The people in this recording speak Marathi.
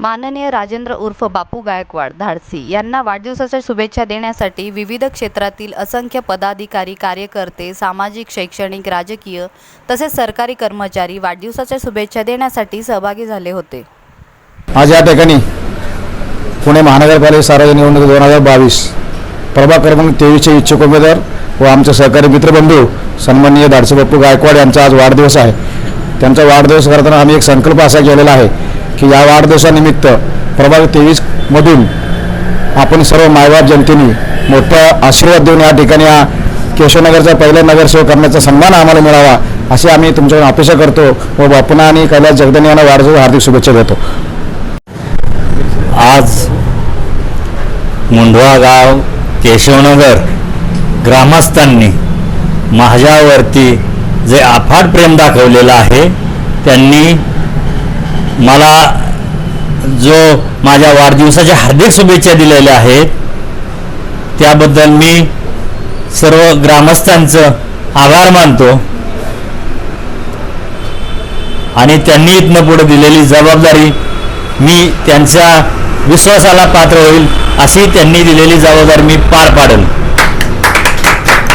माननीय राजेंद्र उर्फ बापू गायकवाड धाडसी यांना वाढदिवसाच्या शुभेच्छा देण्यासाठी विविध क्षेत्रातील असंख्य पदाधिकारी कार्यकर्ते सामाजिक शैक्षणिक राजकीय तसेच सरकारी कर्मचारी वाढदिवसाच्या शुभेच्छा देण्यासाठी सहभागी झाले होते. आज या ठिकाणी पुणे महानगरपालिका सार्वजनिक निवडणूक दोन हजार बावीस प्रभाग क्रमांक तेवीसचे इच्छुक उमेदवार व आमचे सहकारी मित्रबंधू सन्माननीय धाडसी बापू गायकवाड यांचा आज वाढदिवस आहे. त्यांचा वाढदिवस करताना आम्ही एक संकल्प असा केलेला आहे की या वाढदिवसानिमित्त प्रभाग तेवीसमधून आपण सर्व मायबाप जनतेने मोठा आशीर्वाद देऊन या ठिकाणी हा केशवनगरचा पहिला नगरसेवक करण्याचा सन्मान आम्हाला मिळावा अशी आम्ही तुमच्याकडून अपेक्षा करतो व बापना आणि कैलास जगदने यांना वाढदिवस हार्दिक शुभेच्छा देतो. आज मुंढवा गाव केशवनगर ग्रामस्थांनी माझ्यावरती जे अफाट प्रेम दाखवलेलं आहे त्यांनी मला जो माझ्या वाढदिवसाच्या हार्दिक शुभेच्छा दिलेल्या आहेत त्याबद्दल मी सर्व ग्रामस्थांचं आभार मानतो. आणि त्यांनी इथनं पुढे दिलेली जबाबदारी मी त्यांच्या विश्वासाला पात्र होईल अशी त्यांनी दिलेली जबाबदारी मी पार पाडेल.